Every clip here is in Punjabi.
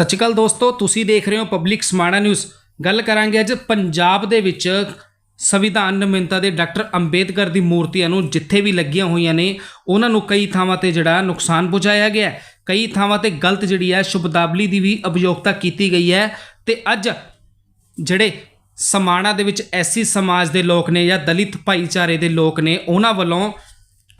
ਸਤਿ ਸ਼੍ਰੀ ਅਕਾਲ ਦੋਸਤੋ, ਤੁਸੀਂ ਦੇਖ ਰਹੇ ਹੋ ਪਬਲਿਕ ਸਮਾਣਾ ਨਿਊਜ਼ ਗੱਲ ਕਰਾਂਗੇ ਅੱਜ ਪੰਜਾਬ ਦੇ ਵਿੱਚ ਸੰਵਿਧਾਨ ਨਿਰਮਾਤਾ ਦੇ ਡਾਕਟਰ ਅੰਬੇਦਕਰ ਦੀ ਮੂਰਤੀਆਂ ਨੂੰ ਜਿੱਥੇ ਵੀ ਲੱਗੀਆਂ ਹੋਈਆਂ ਨੇ, ਉਹਨਾਂ ਨੂੰ ਕਈ ਥਾਵਾਂ ਤੇ ਜਿਹੜਾ ਨੁਕਸਾਨ ਪਹੁੰਚਾਇਆ ਗਿਆ ਕਈ ਥਾਵਾਂ ਤੇ ਗਲਤ ਜਿਹੜੀ ਹੈ ਸ਼ੁਭਦਾਬਲੀ ਦੀ ਵੀ ਅਭਿਯੋਗਤਾ ਕੀਤੀ ਗਈ ਹੈ। ਤੇ ਅੱਜ ਜਿਹੜੇ ਸਮਾਣਾ ਦੇ ਵਿੱਚ ਐਸੀ ਸਮਾਜ ਦੇ ਲੋਕ ਨੇ ਜਾਂ ਦਲਿਤ ਭਾਈਚਾਰੇ ਦੇ ਲੋਕ ਨੇ, ਉਹਨਾਂ ਵੱਲੋਂ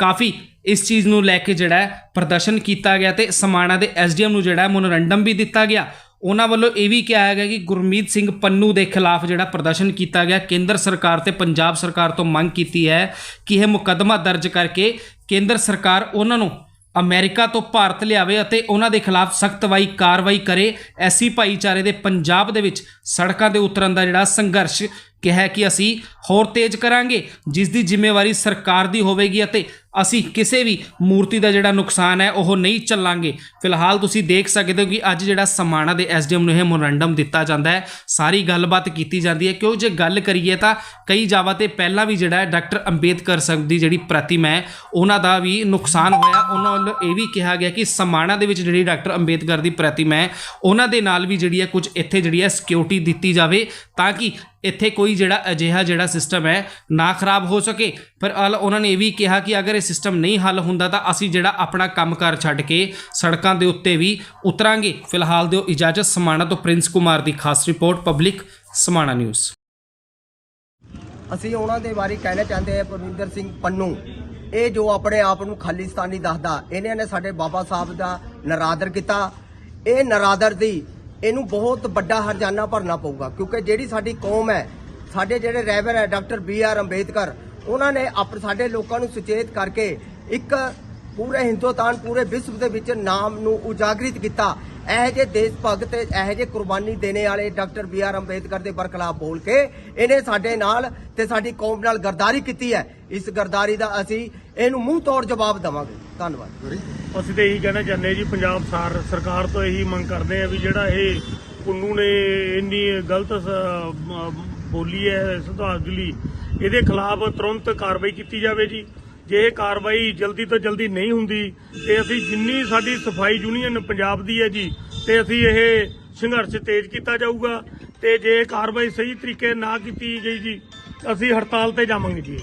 ਕਾਫੀ ਇਸ ਚੀਜ਼ ਨੂੰ ਲੈ ਕੇ ਜਿਹੜਾ ਪ੍ਰਦਰਸ਼ਨ ਕੀਤਾ ਗਿਆ ਤੇ ਸਮਾਣਾ ਦੇ ਐਸਡੀਐਮ ਨੂੰ ਜਿਹੜਾ ਹੈ ਮਨੋਰੰਡਮ ਵੀ ਦਿੱਤਾ ਗਿਆ। ਉਹਨਾਂ ਵੱਲੋਂ ਇਹ ਵੀ ਕਿਹਾ ਗਿਆ ਕਿ ਗੁਰਮੀਤ ਸਿੰਘ ਪੰਨੂ ਦੇ ਖਿਲਾਫ ਜਿਹੜਾ ਪ੍ਰਦਰਸ਼ਨ ਕੀਤਾ ਗਿਆ, ਕੇਂਦਰ ਸਰਕਾਰ ਤੇ ਪੰਜਾਬ ਸਰਕਾਰ ਤੋਂ ਮੰਗ ਕੀਤੀ ਹੈ ਕਿ ਇਹ ਮੁਕੱਦਮਾ ਦਰਜ ਕਰਕੇ ਕੇਂਦਰ ਸਰਕਾਰ ਉਹਨਾਂ ਨੂੰ ਅਮਰੀਕਾ ਤੋਂ ਭਾਰਤ ਲਿਆਵੇ ਅਤੇ ਉਹਨਾਂ ਦੇ ਖਿਲਾਫ ਸਖਤ ਵਾਈ ਕਾਰਵਾਈ ਕਰੇ। ਐਸੀ ਭਾਈਚਾਰੇ ਦੇ ਪੰਜਾਬ ਦੇ ਵਿੱਚ ਸੜਕਾਂ ਦੇ ਉਤਰਨ ਦਾ ਜਿਹੜਾ ਸੰਘਰਸ਼ ਕਿਹਾ ਕਿ ਅਸੀਂ ਹੋਰ ਤੇਜ਼ ਕਰਾਂਗੇ, ਜਿਸ ਦੀ ਜ਼ਿੰਮੇਵਾਰੀ ਸਰਕਾਰ ਦੀ ਹੋਵੇਗੀ ਅਤੇ ਅਸੀਂ ਕਿਸੇ ਵੀ ਮੂਰਤੀ ਦਾ ਜਿਹੜਾ ਨੁਕਸਾਨ ਹੈ, ਉਹ ਨਹੀਂ ਚੱਲਾਂਗੇ। ਫਿਲਹਾਲ ਤੁਸੀਂ ਦੇਖ ਸਕਦੇ ਹੋ ਕਿ ਅੱਜ ਜਿਹੜਾ ਸਮਾਣਾ ਦੇ ਐਸਡੀਐਮ ਨੂੰ ਇਹ ਮੈਮੋਰੰਡਮ ਦਿੱਤਾ ਜਾਂਦਾ ਹੈ, ਸਾਰੀ ਗੱਲਬਾਤ ਕੀਤੀ ਜਾਂਦੀ ਹੈ। ਕਿਉਂ ਜੇ ਗੱਲ ਕਰੀਏ ਤਾਂ ਕਈ ਜਾਵਾਂ ਤੇ ਪਹਿਲਾਂ ਵੀ ਜਿਹੜਾ ਡਾਕਟਰ ਅੰਬੇਦਕਰ ਸਾਹਿਬ ਦੀ ਜਿਹੜੀ ਪ੍ਰਤਿਮਾ ਹੈ, ਉਹਨਾਂ ਦਾ ਵੀ ਨੁਕਸਾਨ ਹੋਇਆ। ਉਹਨਾਂ ਵੱਲੋਂ ਇਹ ਵੀ ਕਿਹਾ ਗਿਆ ਕਿ ਸਮਾਣਾ ਦੇ ਵਿੱਚ ਜਿਹੜੀ ਡਾਕਟਰ ਅੰਬੇਦਕਰ ਦੀ ਪ੍ਰਤਿਮਾ ਹੈ, ਉਹਨਾਂ ਦੇ ਨਾਲ ਵੀ ਜਿਹੜੀ ਹੈ ਕੁਝ ਇੱਥੇ ਜਿਹੜੀ ਹੈ ਸਿਕਿਉਰਿਟੀ ਦਿੱਤੀ ਜਾਵੇ, ਤਾਂ ਕਿ ਇੱਥੇ ਕੋਈ ਜਿਹੜਾ ਅਜਿਹਾ ਜਿਹੜਾ ਸਿਸਟਮ ਹੈ ਨਾ ਖਰਾਬ ਹੋ ਸਕੇ। ਪਰ ਅਲ ਉਹਨਾਂ ਨੇ ਇਹ ਵੀ ਕਿਹਾ ਕਿ ਅਗਰ ਇਹ ਸਿਸਟਮ ਨਹੀਂ ਹੱਲ ਹੁੰਦਾ ਤਾਂ ਅਸੀਂ ਜਿਹੜਾ ਆਪਣਾ ਕੰਮਕਾਰ ਛੱਡ ਕੇ ਸੜਕਾਂ ਦੇ ਉੱਤੇ ਵੀ ਉਤਰਾਂਗੇ। ਫਿਲਹਾਲ ਦਿਓ ਇਜਾਜ਼ਤ, ਸਮਾਣਾ ਤੋਂ ਪ੍ਰਿੰਸ ਕੁਮਾਰ ਦੀ ਖਾਸ ਰਿਪੋਰਟ, ਪਬਲਿਕ ਸਮਾਣਾ ਨਿਊਜ਼। ਅਸੀਂ ਉਹਨਾਂ ਦੇ ਬਾਰੇ ਕਹਿਣਾ ਚਾਹੁੰਦੇ ਹਾਂ ਪਰਵਿੰਦਰ ਸਿੰਘ ਪੰਨੂ। ਇਹ ਜੋ ਆਪਣੇ ਆਪ ਨੂੰ ਖਾਲਿਸਤਾਨੀ ਦੱਸਦਾ, ਇਹਨਾਂ ਨੇ ਸਾਡੇ ਬਾਬਾ ਸਾਹਿਬ ਦਾ ਨਰਾਦਰ ਕੀਤਾ। ਇਹ ਨਰਾਦਰ ਦੀ ਇਹਨੂੰ ਬਹੁਤ ਵੱਡਾ ਹਰਜਾਨਾ ਭਰਨਾ ਪਊਗਾ, ਕਿਉਂਕਿ ਜਿਹੜੀ ਸਾਡੀ ਕੌਮ ਹੈ, ਸਾਡੇ ਜਿਹੜੇ ਰਹਿਬਰ ਹੈ, ਡਾਕਟਰ ਬੀ ਆਰ ਅੰਬੇਦਕਰ, ਉਹਨਾਂ ਨੇ ਆਪ ਸਾਡੇ ਲੋਕਾਂ ਨੂੰ ਸੁਚੇਤ ਕਰਕੇ ਇੱਕ ਪੂਰੇ ਹਿੰਦੁਸਤਾਨ, ਪੂਰੇ ਵਿਸ਼ਵ ਦੇ ਵਿੱਚ ਨਾਮ ਨੂੰ ਉਜਾਗਰਿਤ ਕੀਤਾ। ਇਹ ਜੇ ਦੇਸ਼ ਭਗਤ ਤੇ ਇਹ ਜੇ ਕੁਰਬਾਨੀ ਦੇਣੇ ਵਾਲੇ ਡਾਕਟਰ ਬੀ ਆਰ ਅੰਬੇਦਕਰ ਦੇ ਬਰਖਲਾਫ ਬੋਲ ਕੇ ਇਹਨੇ ਸਾਡੇ ਨਾਲ ਤੇ ਸਾਡੀ ਕੌਮ ਨਾਲ ਗਰਦਾਰੀ ਕੀਤੀ ਹੈ। ਇਸ ਗਰਦਾਰੀ ਦਾ ਅਸੀਂ ਇਹਨੂੰ ਮੂੰਹ ਤੋੜ ਜਵਾਬ ਦੇਵਾਂਗੇ। ਧੰਨਵਾਦ। ਅਸੀਂ ਤੇ ਇਹੀ ਕਹਿਣਾ ਚਾਹੁੰਦੇ ਜੀ, ਪੰਜਾਬ ਸਾਰ, ਸਰਕਾਰ ਤੋਂ ਇਹੀ ਮੰਗ ਕਰਦੇ ਆ ਵੀ ਜਿਹੜਾ ਇਹ ਪੁੰਨੂ ਨੇ ਇੰਨੀ ਗਲਤ ਬੋਲੀ ਹੈ ਸੁਧਾਰਜਲੀ ਇਹਦੇ ਖਿਲਾਫ ਤੁਰੰਤ ਕਾਰਵਾਈ ਕੀਤੀ ਜਾਵੇ ਜੀ। ਜੇ ਕਾਰਵਾਈ ਜਲਦੀ ਤੋਂ ਜਲਦੀ ਨਹੀਂ ਹੁੰਦੀ, ਤੇ ਅਸੀਂ ਜਿੰਨੀ ਸਾਡੀ ਸਫ਼ਾਈ ਯੂਨੀਅਨ ਪੰਜਾਬ ਦੀ ਹੈ ਜੀ, ਤੇ ਅਸੀਂ ਇਹ ਸੰਘਰਸ਼ ਤੇਜ਼ ਕੀਤਾ ਜਾਊਗਾ, ਤੇ ਜੇ ਕਾਰਵਾਈ ਸਹੀ ਤਰੀਕੇ ਨਾ ਕੀਤੀ ਗਈ ਜੀ, ਅਸੀਂ ਹੜਤਾਲ ਤੇ ਜਾਵਾਂਗੇ ਜੀ।